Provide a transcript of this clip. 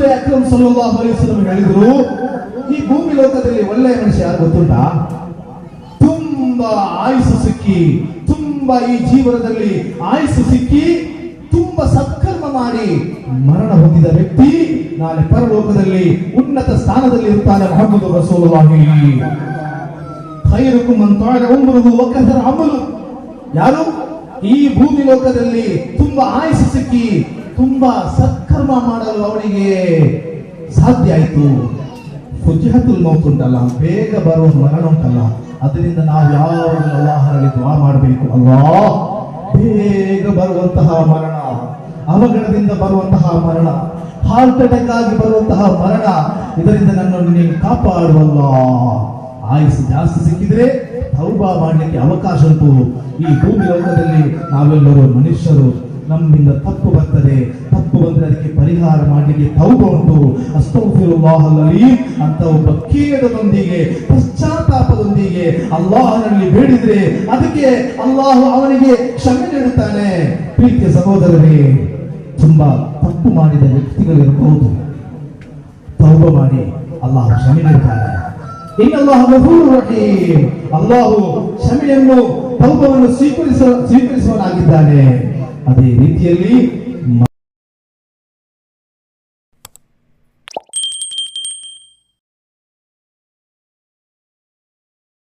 ರಸೂಲ್ ಅಕ್ರಮ್ ವಸಲ್ಲಂ ಹೇಳಿದ್ರು, ಈ ಭೂಮಿ ಲೋಕದಲ್ಲಿ ಒಳ್ಳೆಯ ಮನುಷ್ಯ ಯಾರು ಗೊತ್ತುಂಟಾ? ತುಂಬಾ ಆಯುಸ್ಸು ಸಿಕ್ಕಿ, ತುಂಬಾ ಈ ಜೀವನದಲ್ಲಿ ಆಯುಸ್ಸು ಸಿಕ್ಕಿ, ತುಂಬಾ ಸತ್ಕರ್ಮ ಮಾಡಿ ಮರಣ ಹೊಂದಿದ ವ್ಯಕ್ತಿ ನಾಳೆ ಪರಲೋಕದಲ್ಲಿ ಉನ್ನತ ಸ್ಥಾನದಲ್ಲಿ ಇರ್ತಾನೆ ಮಹಮ್ಮದು ರಸೂಲುಲ್ಲಾಹಿ. ಖೈರುಕುಂ ಉಮ್ರುಹು ವ ಅಮಲು. ಯಾರು? ಈ ಭೂಮಿ ಲೋಕದಲ್ಲಿ ತುಂಬಾ ಆಯುಸ್ಸು ಸಿಕ್ಕಿ, ತುಂಬಾ ಸತ್ಕರ್ಮ ಮಾಡಲು ಅವನಿಗೆ ಸಾಧ್ಯ ಆಯಿತು. ಫುಜ್ಹತುಲ್ ಮೌತ್ ಬೇಗ ಬರುವ ಮರಣ ಉಂಟಲ್ಲ, ಅದರಿಂದ ನಾವು ಯಾವಾಗಲೂ ಅಲ್ಲಾಹರಲ್ಲಿ ದ್ವಾ ಮಾಡಬೇಕು. ಅಲ್ವಾ? ಬೇಗ ಬರುವಂತಹ ಮರಣ, ಅವಘಡದಿಂದ ಬರುವಂತಹ ಮರಣ ಹಾರ್ಟ್ ಅಟ್ಯಾಕ್ ಆಗಿ ಬರುವಂತಹ ಮರಣ, ಇದರಿಂದ ನನ್ನನ್ನು ನೀನು ಕಾಪಾಡುವಲ್ಲ ಆಯುಸ್ಸು ಜಾಸ್ತಿ ಸಿಕ್ಕಿದ್ರೆ ತೌಬಾ ಮಾಡಲಿಕ್ಕೆ ಅವಕಾಶ ಉಂಟು. ಈ ಭೂಮಿ ಲೋಕದಲ್ಲಿ ನಾವೆಲ್ಲರೂ ಮನುಷ್ಯರು, ನಮ್ಮಿಂದ ತಪ್ಪು ಬರ್ತದೆ. ತಪ್ಪು ಬಂದ್ರೆ ಅದಕ್ಕೆ ಪರಿಹಾರ ಮಾಡಲಿಕ್ಕೆ ತೌಬ ಉಂಟು. ಅಸ್ತೌಫಿರುಲ್ಲಾಹಲ್ಲಿ ಅಂತ ಒಬ್ಬ ಖೇದದೊಂದಿಗೆ ಪಶ್ಚಾತ್ತಾಪದೊಂದಿಗೆ ಅಲ್ಲಾಹನಲ್ಲಿ ಬೇಡಿದ್ರೆ ಅದಕ್ಕೆ ಅಲ್ಲಾಹು ಅವನಿಗೆ ಕ್ಷಮೆ ನೀಡುತ್ತಾನೆ. ಪ್ರೀತಿಯ ಸಹೋದರರೇ, ತುಂಬಾ ತಪ್ಪು ಮಾಡಿದ ವ್ಯಕ್ತಿಗಳಿರಬಹುದು ತೌಬ ಮಾಡಿ ಅಲ್ಲಾಹು ಕ್ಷಮೆ ನೀಡುತ್ತಾನೆ. ಅಲ್ಲಾಹು ಕ್ಷಮೆಯನ್ನು, ತೌಬವನ್ನು ಸ್ವೀಕರಿಸುವ ಸ್ವೀಕರಿಸುವನಾಗಿದ್ದಾನೆ ಅದೇ ರೀತಿಯಲ್ಲಿ